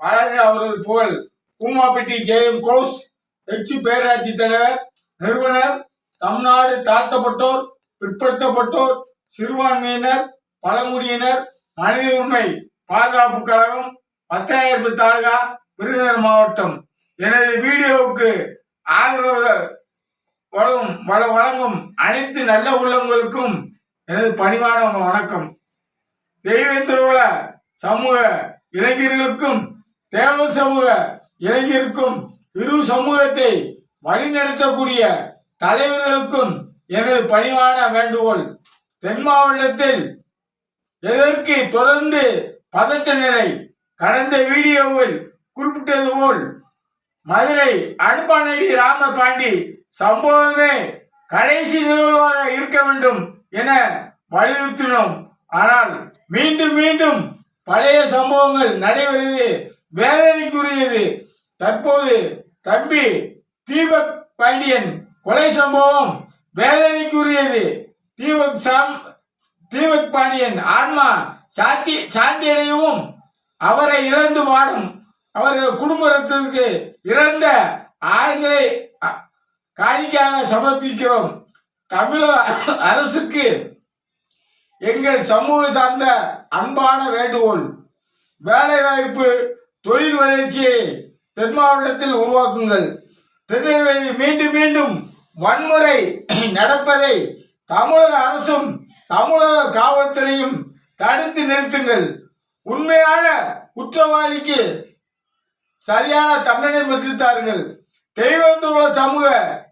பழனி அவரது புகழ். Koomapatti J M. கோஸ் எச்சு பேராட்சி தலைவர் நிறுவனர் தமிழ்நாடு தாழ்த்தப்பட்டோர் பிற்படுத்தப்பட்டோர் சிறுபான்மையினர் பழங்குடியினர் மனித உரிமை பாதுகாப்பு கழகம் பத்தாயிரத்து தாலுகா விருதுநகர் மாவட்டம். எனது வீடியோவுக்கு ஆதரவு வழங்கும் வழங்கும் அனைத்து நல்ல உள்ளங்களுக்கும் எனது பணிவான வணக்கம். தெய்வேந்திரோல சமூக இளைஞர்களுக்கும் தேவ சமூக இளைஞருக்கும் இரு சமூகத்தை வழிநடத்தக்கூடிய தலைவர்களுக்கும் எனது பணிவான வேண்டுகோள். தென் மாவட்டத்தில் எதற்கு தொடர்ந்து பதட்ட நிலை? கடந்த வீடியோவில் குறிப்பிட்டது போல் மதுரை அனுப்பானடி ராம பாண்டி சம்பவமே கடைசி நிகழ்வாக இருக்க வேண்டும் என வலியுறுத்தினோம். ஆனால் மீண்டும் மீண்டும் பழைய சம்பவங்கள் நடைபெறுவது வேதனைக்குரியது. தற்போது தம்பி தீபக் பாண்டியன் கொலை சம்பவம் வேதனைக்குரியது. தீபக் சாம் தீபக் பாண்டியன் ஆன்மா சாந்தி சாந்தி அடையவும் அவரை இழந்து வாடும். அவரது குடும்பத்திற்கு இறந்த ஆண்களை காணிக்காக சமர்ப்பிக்கிறோம். தமிழக அரசுக்கு எங்கள் சமூக சார்ந்த அன்பான வேண்டுகோள். வேலைவாய்ப்பு தொழில் வளர்ச்சியை தென் மாவட்டத்தில் உருவாக்குங்கள். திருநெல்வேலி மீண்டும் மீண்டும் வன்முறை நடப்பதை தமிழக அரசும் தமிழக காவல்துறையும் தடுத்து நிறுத்துங்கள். உண்மையான குற்றவாளிக்கு சரியான தண்டனை பெற்றுத்தார்கள் தெய்வந்துள்ள சமூக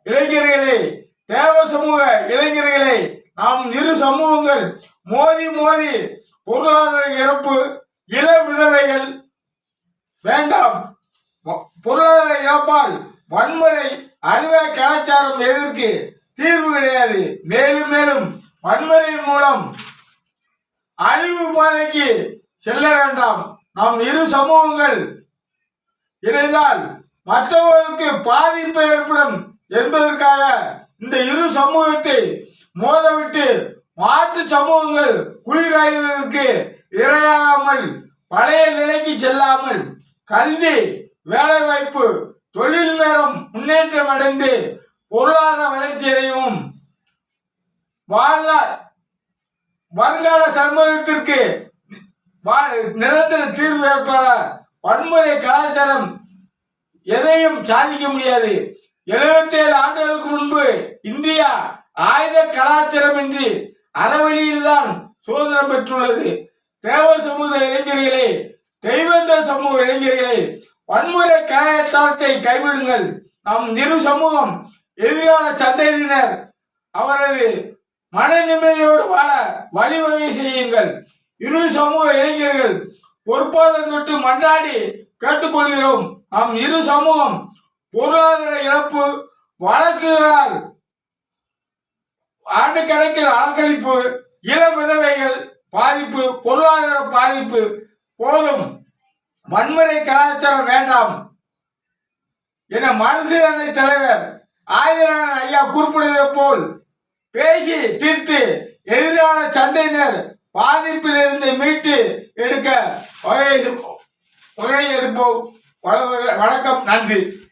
இளைஞர்களே தேவ சமூக இளைஞர்களே நாம் இரு சமூகங்கள் மோதி மோதி பொருளாதார இறப்பு இள விதவைகள் வேண்டாம். பொருளாதார இழப்பால் வன்முறை அறிவை கலாச்சாரம் எதற்கு தீர்வு கிடையாது. மேலும் மேலும் வன்முறை மூலம் அழிவு பாதைக்கு செல்ல வேண்டாம். நாம் இரு சமூகங்கள் இணைந்தால் மற்றவர்களுக்கு பாதிப்பு ஏற்படும் என்பதற்காக இந்த இரு சமூகத்தை மோதவிட்டு மாற்று சமூகங்கள் குளிராய்வதற்கு இரையாகாமல் பழைய நிலைக்கு செல்லாமல் கல்வி வேலைவாய்ப்பு தொழில் நேரம் முன்னேற்றம் அடைந்து பொருளாதார வளர்ச்சி அடையவும் வருங்கால சமூகத்திற்கு வா- நிரந்தர தீர்வு ஏற்பட வன்முறை கலாச்சாரம் எதையும் சாதிக்க முடியாது. 77 ஆண்டுகளுக்கு முன்பு இந்தியா ஆயுத கலாச்சாரம் இன்றி அறவழியில்தான் சுதந்திரம் பெற்றுள்ளது. தேவ சமூக இளைஞர்களே தெய்வந்த சமூக இளைஞர்களே வன்முறை கலாச்சாரத்தை கைவிடுங்கள். நம் இரு சமூகம் எதிரான சந்ததியினர் அவரது மன நிம்மதியோடு வாழ வழிவகை செய்யுங்கள். இரு சமூக இளைஞர்கள் பொறுப்பாதம் தொட்டு மன்றாடி கேட்டுக்கொள்கிறோம். நம் இரு சமூகம் பொருளாதார இழப்பு வழக்குகளால் ஆண்டு கணக்கில் அலக்களிப்பு இளம் விதவைகள் பாதிப்பு பொருளாதார பாதிப்பு போதும். வன்முறை கலாச்சாரம் வேண்டாம். என மருது அணை தலைவர் ஆயிரம் ஐயா குறிப்பிடுவதை போல் பேசி தீர்த்து எதிரான சண்டையினர் பாதிப்பிலிருந்து மீட்டு எடுக்க வகை வகை எடுப்போம். வணக்கம். நன்றி.